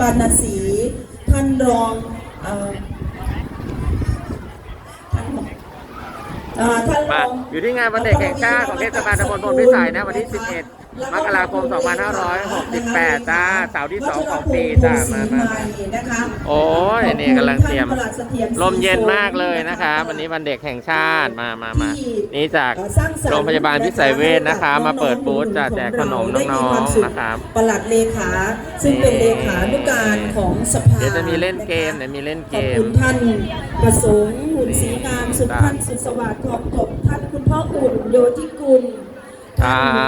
ปานศรีท่านรองท่านรองเอ่อท่านรองอยู่ที่งานวันเด็กแห่งชาติของเทศบาลตำบลพลพิสัยนะวันที่ 11 มกราคม 2568 จ้าเสาร์ที่ 2 ของปีจ้ามามามานะคะโอ้ยนี่กำลังเตรียมท่านประหลัดสถียรลมเย็นมากเลยนะคะวันนี้วันเด็กแห่งชาติมามามานี่จากเอ่อสร้างสรรค์โรงพยาบาลพิสัยเวชนะคะ มาเปิดบูธจะแจกขนมน้องๆนะครับประหลัดเลขาซึ่งเป็นเลขานุการของสภาเดี๋ยวจะมีเล่นเกมเดี๋ยวมีเล่นขเกอบมคุณท่านประสงค์หุ่นศรีงามสุดท่านสุดสวัสดิ์ทองจบท่านคุณพ่ออุ่นโยธิกุลท่าน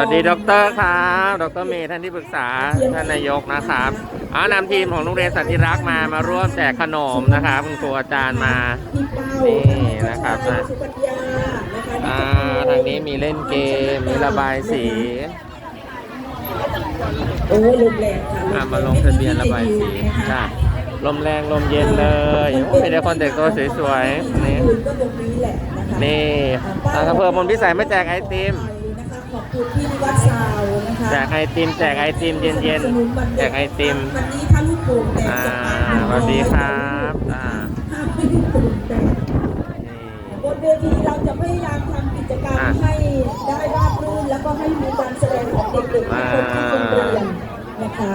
วัสดีดอกเตอรครับดรเมย์ท่านที่ปรึกษาท่านนายกนะครับเอานำทีมของโรงเรียนสันติรักษ์มามาร่วมแจกขนมนะครับคุณครูอาจารย์มาพี่เป้านี่นะครับท่านสุกัญญานะคะอ่าทางนี้มีเล่นเกมมีระบายสีโอ้ลมแรงค่ะอ่ามาลงทะเบียนระบายสีจ้าลมแรงลมเย็นเลยโอ้ยมีแต่คนแต่งตัวสวยๆนี่คุณก็ตรงนี้แหละนะคะนี่ทางอำเภอพลพิสัยมาแจกไอติมนะคะข อบคุณที่นิวัดซาวนะคะแจกไอติมแจกไอติมเย็นๆแจกไอติมวันนี้ถ้าลูกโป่งแตกอ่าจะสวัสดีครับอ่าห้ามให้ลูกโป่งแตกนี่บนเวทีเราจะพยายามทำกิจกรรมอะให้ได้ราบรื่นแล้วก็ให้มีการแสดงของเด็กๆทุกคนที่โรงเรียนนะคะ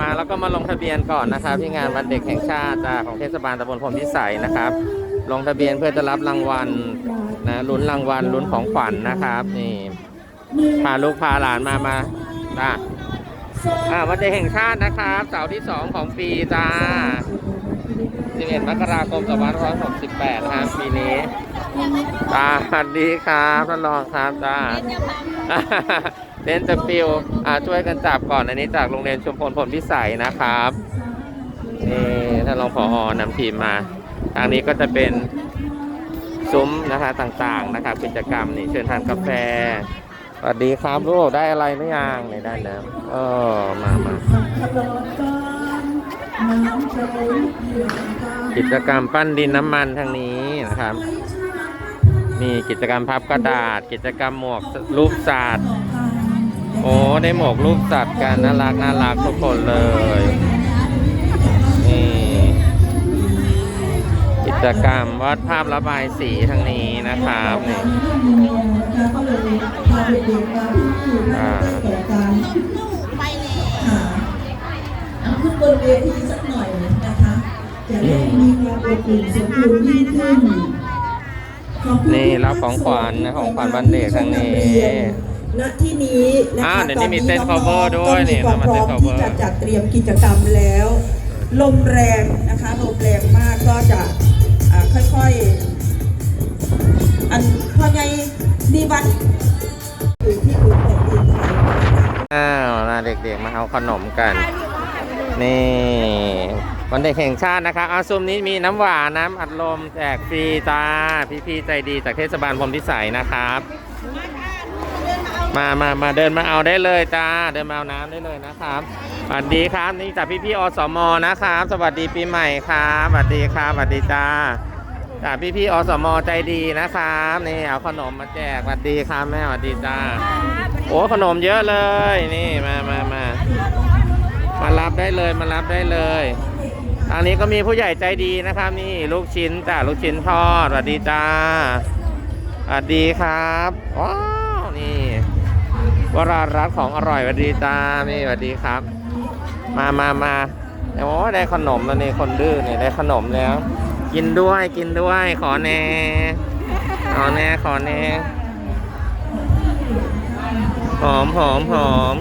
มาแล้วก็มาลงทะเบียนก่อนนะครับ ที่งานวันเด็กแห่งชาติจ้าของเทศบาลตำบลพลพิสัยนะครับ ลงทะเบียนเพื่อจะรับรางวัล นะลุ้นรางวัลลุ้นของขวัญนะครับ นี่พาลูกพาหลานมามาจ้าอ่าวันเด็กแห่งชาตินะครับเสาร์ที่2ของปีจ้า11มกราคม2568นะครับปีนี้จ้าสวัสดีครับท่านรองครับจ้าเล่นสปิลอ่าช่วยกันจับก่อนอันนี้จากโรงเรียนชุมพลผลพิสัยนะครับนี่ท่านรองผอนำทีมมา ทางนี้ก็จะเป็น ซุ้มนะคะต่างๆนะครับกิจกรรมนี่เชิญทานกาแฟสวัสดีครับลูกได้อะไรหรือยังในได้แล้วเออมามากิจกรรมปั้นดินน้ำมันทางนี้นะครับ มีกิจกรรมพับกระดาษ กิจกรรมหมวกรูปสัตว์โอ้ได้หมวกรูปสัตว์กันน่ารักน่ารักทุกคนเลย จกรรมวาดภาพระบายสีทางนี้นะครับนี่อ่าเอาขึ้นบนเวทีสักหน่อยนะคะจะได้มีความอบอุ่นสมบูรณ์ยิ่งขึ้นขอบคุณนี่รับของขวัญนะของขวัญวันเด็กทางนี้ณที่นี้นะอ้าคะวเดี๋ยวนี้มีตอเต้น cover องๆด้วยนี่ก็มีความพร้อมเรามาเต้น cover ที่จะจัดเตรียมกิจกรรมแล้ว ลมแรงนะคะลมแรงมากก็จะอ่า ค่อยๆ อันพ่อใหญ่นิวัฒน์อยู่ที่พื้นแผ่นดินไทยนะคะอ้าวนะเด็กๆมาเอาขนมกัน นี่ วันเด็กแห่งชาตินะครับอาซุมนี้มีน้ำหวานน้ำอัดลมแจกฟรีจ้าพี่ๆใจดีจากเทศบาลพรหมพิสัยนะครับ มามามาเดินมาเอาได้เลยจ้า เดินมาเอาน้ำได้เลยนะครับสวัสดีครับนี่จากพี่ๆอสมนะครับ สวัสดีปีใหม่ครับสวัสดีครับสวัสดีจ้า จากพี่ๆอสมใจดีนะครับนี่เอาขนมมาแจกสวัสดีครับแม่สวัสดีจ้าโอ้ขนมเยอะเลยนี่มามามามารับได้เลยมารับได้เลยทางนี้ก็มีผู้ใหญ่ใจดีนะครับ นี่ลูกชิ้นจ้าลูกชิ้นทอดสวัสดีจ้าสวัสดีครับว้าวนี่วรารัตน์ของอร่อยสวัสดีจ้านี่สวัสดีครับ มามามาโอ้ได้ขนมแล้วนี่คนดื้อนี่ได้ขนมแล้ว กินด้วยกินด้วย ขอแน่ ขอแน่ ขอแน่ หอมหอมหอม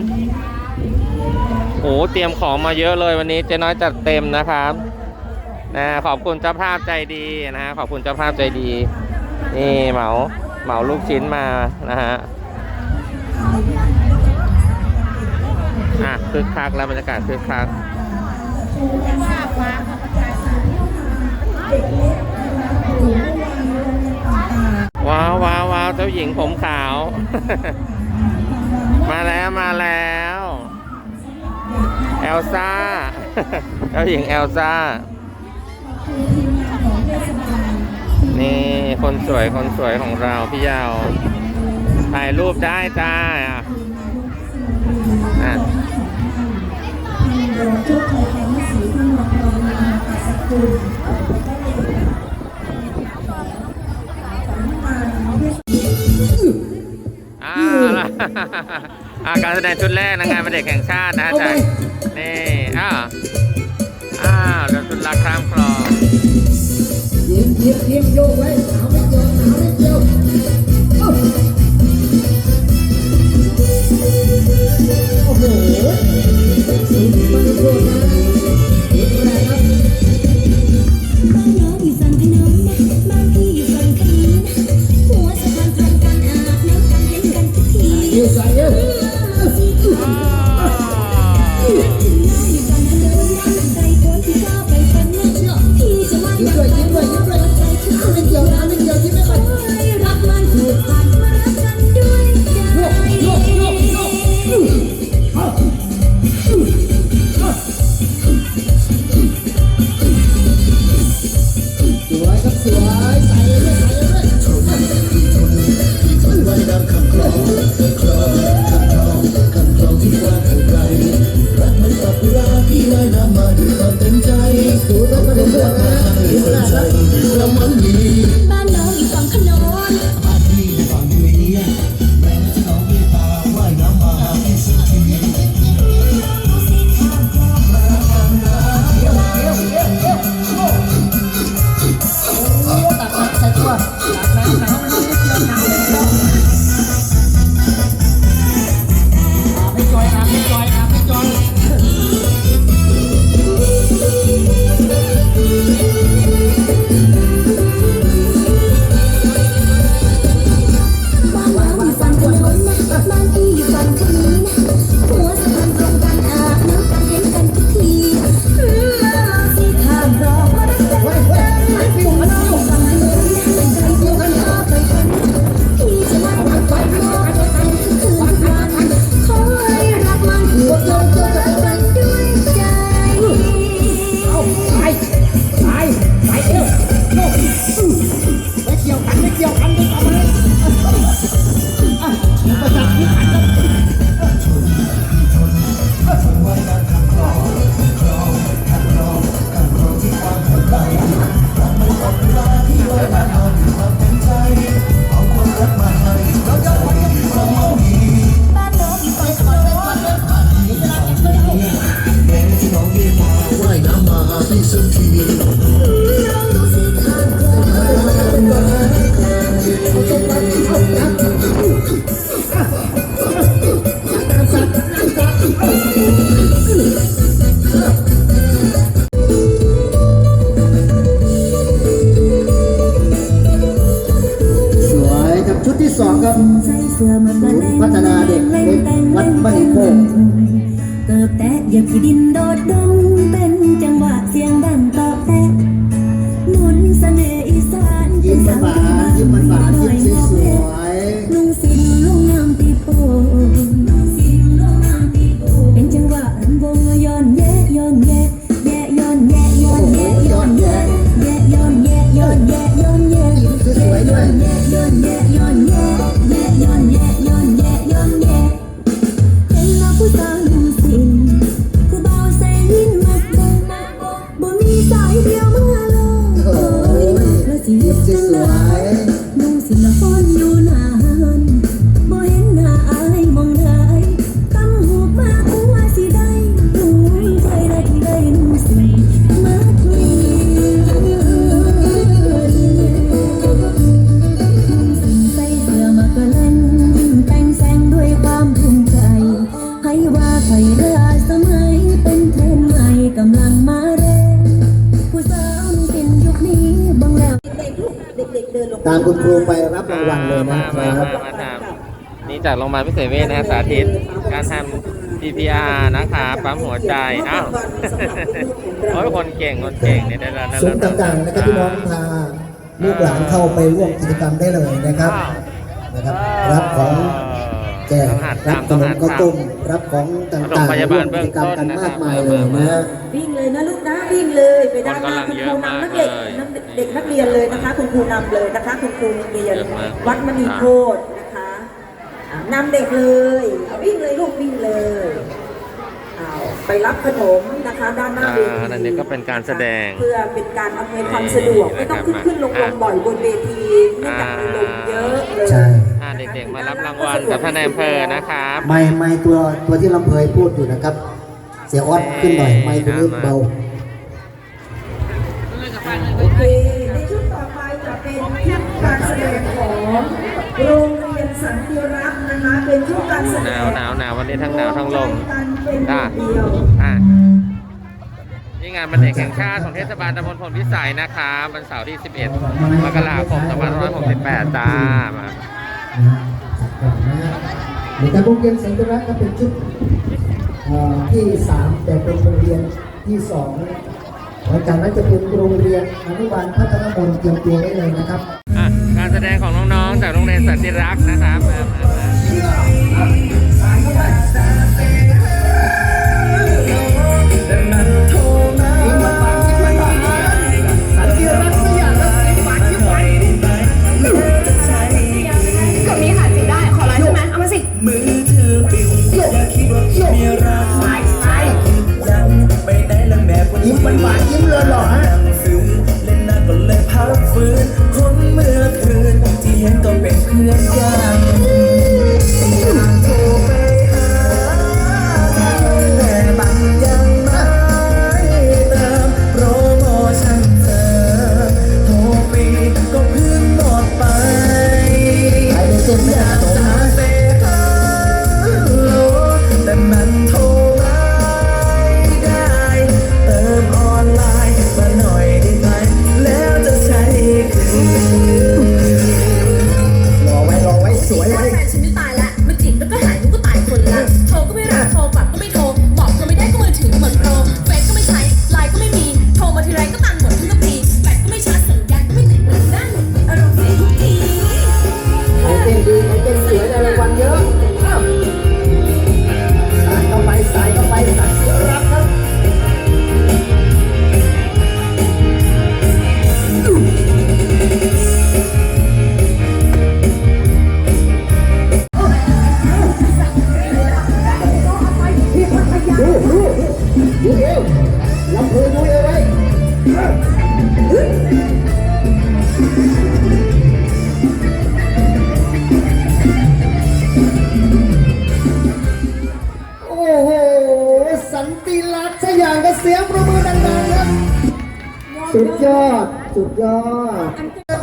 โอ้เตรียมของมาเยอะเลยวันนี้เจ๊น้อยจัดเต็มนะครับนะขอบคุณเจ้าภาพใจดีนะฮะขอบคุณเจ้าภาพใจดี นี่เหมาเหมาลูกชิ้นมานะฮะอะคึกคักแล้วบรรยากาศคึกคัก ว้าวว้าวว้าวเจ้าหญิงผมขาว มาแล้วมาแล้วเอลซ่าเจ้าหญิงเอลซ่า นี่คนสวยคนสวยของเราพี่ยาวถ่ายรูปได้จ้าอะทุกคนทำหนังสือที่มาพร้อมมาสกคล ละอ่าการแสดงชุดแรกนะงานวันเด็กแห่งชาตินะจากนี่อ้าวอ้าวเรือชุดรักข้ามคลองยิ้มยิ้มยิ้มโยกไว้หนาวไม่เกี่ยวหนาวไม่เกี่ยวเอ้าโอ้โหสีมันโคตรนะ ส ตามคุณครูไปรับรางวัลเลยนะมาคมารับมามาทำนี่จากโรงพยาบาลพิเศษเวชนะฮะสาธิต การทำ CPR นะคะปั๊มหัวใจ อ้าว โอ้ยคนเก่ง คนเก่งเนี่ยได้แล้วได้ซุ้แล้มต่างๆนะครับพี่น้องพาลูกหลานเข้าไปร่วมกิจกรรมได้เลยนะครับนะครับ รับของ แจกต้องหัดรับทำขต้องนหัมดข้าวทำต้มรับของต่างปฐมพๆยาร่บาวลมเบื้กิองจกรรมต้นกันนะครับมากมายเลยนะวิ่งเลยนะลูกนะวิ่งเลยไปด้านหน้าคนคุณกำลังครูเยอะนำนัมากกเด็กเลยนำเด็กนักเรียนเลยนะคะ คุณครูนำเลยนะคะ คุณครูโรงเรียนเยอะมากวัดมณีโคตรนะคะอะนำเด็กเลยเอาวิ่งเลยลูกวิ่งเลยเอาไปรับขนมนะคะด้านหน้าเวทีอ่าอันนี้ก็เป็นการแสดง เพื่อเป็นการอำนวยความสะดวกไม่ต้องขึ้นขึ้นลงลงบ่อยบนเวทีเนื่องจากมีลมเยอะเลยใช่อ่า เด็กๆมารับรางวัลกับท่านนายอำเภอนะครับไม่ไม่ตัวตัวที่ลำเพยพูดอยู่นะครับ เสียออดขึ้นหน่อยไม่ตัวนี้เบาโอเคในช่วงต่อไปจะเป็นช่วงการแสดงของโรงเรียนสันติรักษ์นะคะเป็นช่วงการแสดหงนาวหนาวหนาววันนี้ทั้งหนาวทั้งลมกันเป็นอะเดียวอะนี่งานวันเด็กแห่งชาติของเทศบาลตำบลพลพิสัยนะครับวันเสาร์ที่ 11 มกราคม 2568 จ้ามา นะจัดก่อนนะฮะเดี๋ยวกาโรงเรียนสันติรักษ์ก็เป็นชุดที่สามแต่เป็นโรงเรียนที่สองหลังจากนั้นจะเป็นโรงเรียนอนุบาลพัฒนมนเตรียมตัวได้เลยนะครับการแสดงของน้องๆจากโรงเรียนสันติรักษ์นะครับ มือถือปิดอย่าคิดว่ามีรักยังไม่ได้ละแม่วันยิ้มหวานยิ้มเลยเหรอฮะหนังเล่นหน้าก็เลยพักฟื้นคนเมื่อคืนที่เห็นก็เป็นเพื่อนกัน สุดยอด สุดยอด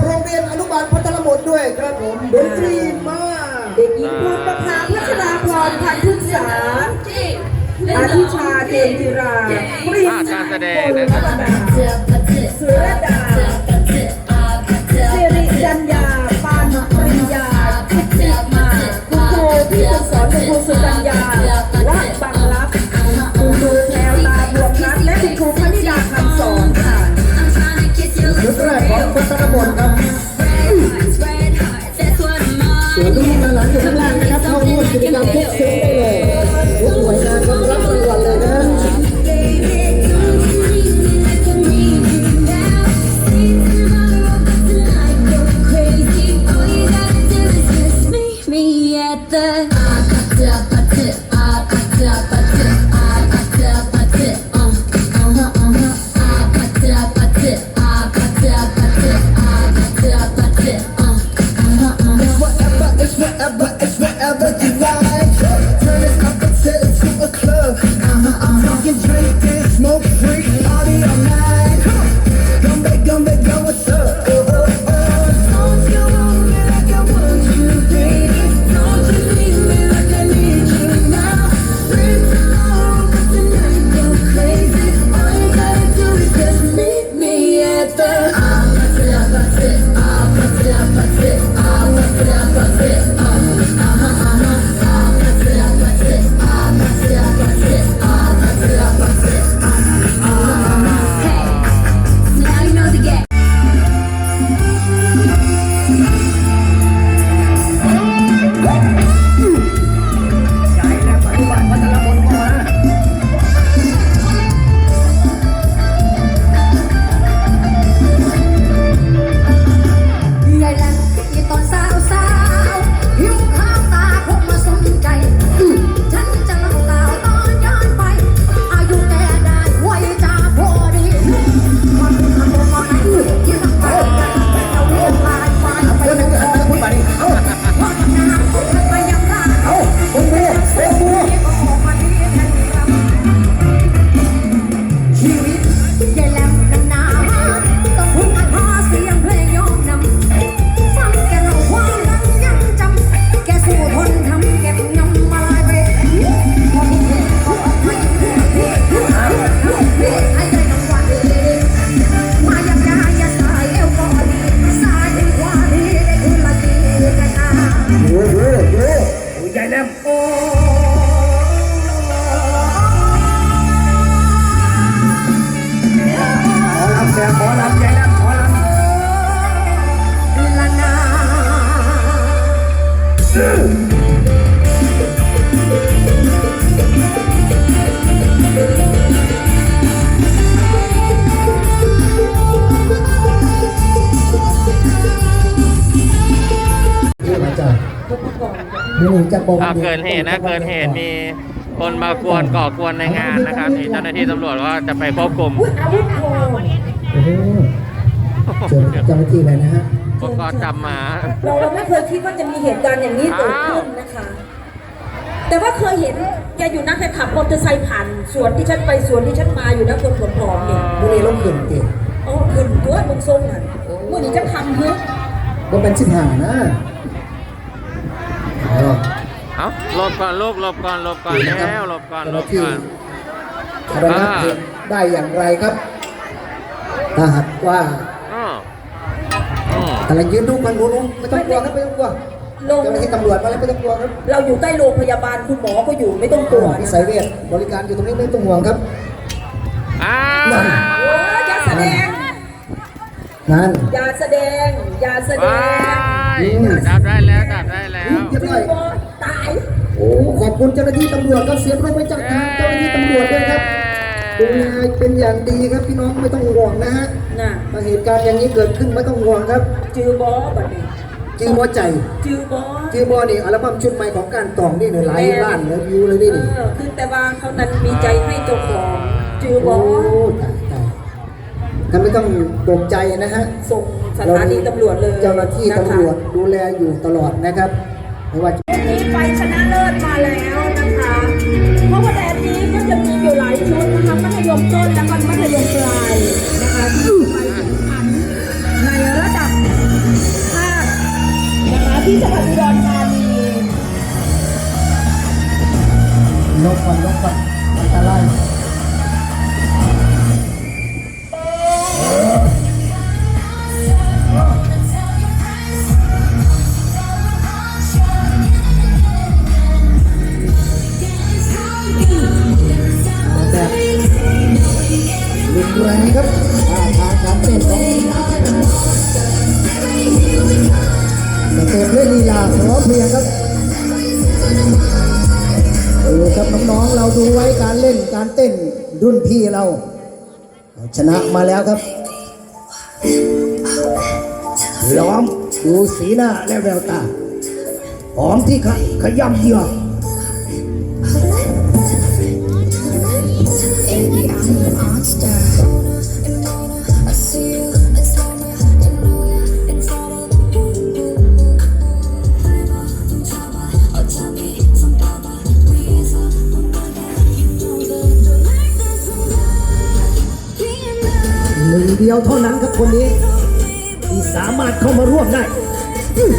โรงเรียนอนุบาลพัฒนมนต์ด้วยครับผมดนตรีมาก เด็กหญิงพรประภาพัชราพรพันธุษาอาทิชาเจนจิราปริอะมการแสดงโพนะลครับดา อกอ่าเกิดเหตุนะเกิดเหตุมีคนมากวนก่อกวนในงานนะครับนี่เจ้าหน้าที่ตำรวจก็จะไปควบคุมโอ้โหเจอเจ้าหน้าที่เลยนะฮะอุปกรณ์จับหมาเราเราไม่เคยคิดว่าจะมีเหตุการณ์อย่างนี้เกิดขึ้นนะคะ แต่ว่าเคยเห็นแกอยู่นะแกขับมอเตอร์ไซค์ผ่านสวนที่ฉันไปสวนที่ฉันมาอยู่นะคนผอมๆเนี่ยพวกนี้ล้มเกินเก่งโอ้ขึ้นตัวมึงทรงอะมื่อนี้จะทำเยอะก็เป็นสิบห้านะอ๋อ เอาหลบก่อนลูกหลบก่อนหลบก่อนแล้วหลบก่อนหลบก่อนระงับเหตุได้อย่างไรครับถ้าหากว่าอ้ออืมกำลังยืนดูมันรู้ๆไม่ต้องกลัวครับไม่ต้องกลัวลงเจ้าหน้าที่ตำรวจมาแล้วไม่ต้องกลัวครับ เราอยู่ใกล้โรงพยาบาลคุณหมอก็อยู่ไม่ต้องกลัวพินะสัยเวชบริการอยู่ตรงนี้ไม่ต้องห่วงครับอ้าวโอ้ยอย่าแสดงนั่นอย่าแสดงอย่าแสดว้างยจับได้แล้วจับได้แล้ว อ้ขอบคุณเจ้าหน้าที่ตำรวจครับเสียงปรบมือจากทางเจ้าหน้าที่ตำรวจด้วยครับดูแลเป็นอย่างดีครับพี่น้องไม่ต้องห่วงนะฮะน่ะถ้าเหตุการณ์อย่างนี้เกิดขึ้นไม่ต้องห่วงครับ จือบอบัดนี้จือหัวใจ จือบอจือบอนี่อัลบั้มชุดใหม่ของการตองนี่เนี่ยหลายล้านเลยวิวเลยนี่เออคือแต่ว่าเขานั้นมีใจให้เจ้าของจือบโอ้อตายตายท่านไม่ต้องตกใจนะฮะส่งสถานีตำรวจเลย เจ้าหน้าที่นะคะตำรวจดูแลอยู่ตลอดนะครับไม่ว่าจะ มัธยมปลายนะคะที่ไปแข่งขันในระดับภาคนะคะที่จังหวัดอุดรธานีลบก่อนลบก่อนอันตร รุนแรงครับท่าทางการเต้นของแต่เต้นด้วยลีลาเพราะเพรียงครับเออครับน้องๆเราดูไว้การเล่นการเต้นรุ่นพี่เราเรา ชนะมาแล้วครับล้อมดูสีหน้าและแววตาหอมที่ขขย่ำเหยื่อ ดียวเท่านั้นครับคนนี้ ที่สามารถเข้ามาร่วมได้อื้อ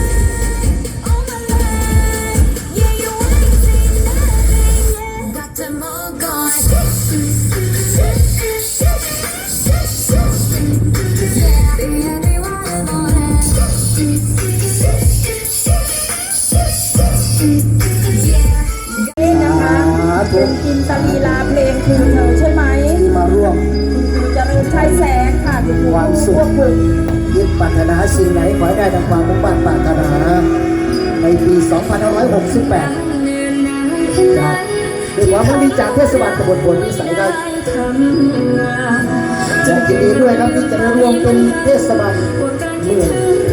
นี่นะคะสาธุเป็นกินตลีลาเพลงคือเธอ ความสุขควบคุมยึดปรารถนาสิ่งไหนขอให้ได้ดังความมุ่งมั่นปรารถนา ในปี 2568จากด้วยความมั่นดีจากเทศบาลตำบลบนวิสัยได้จะยินดีด้วยครับที่จะได้ร่วมเป็นเทศบาลเมือง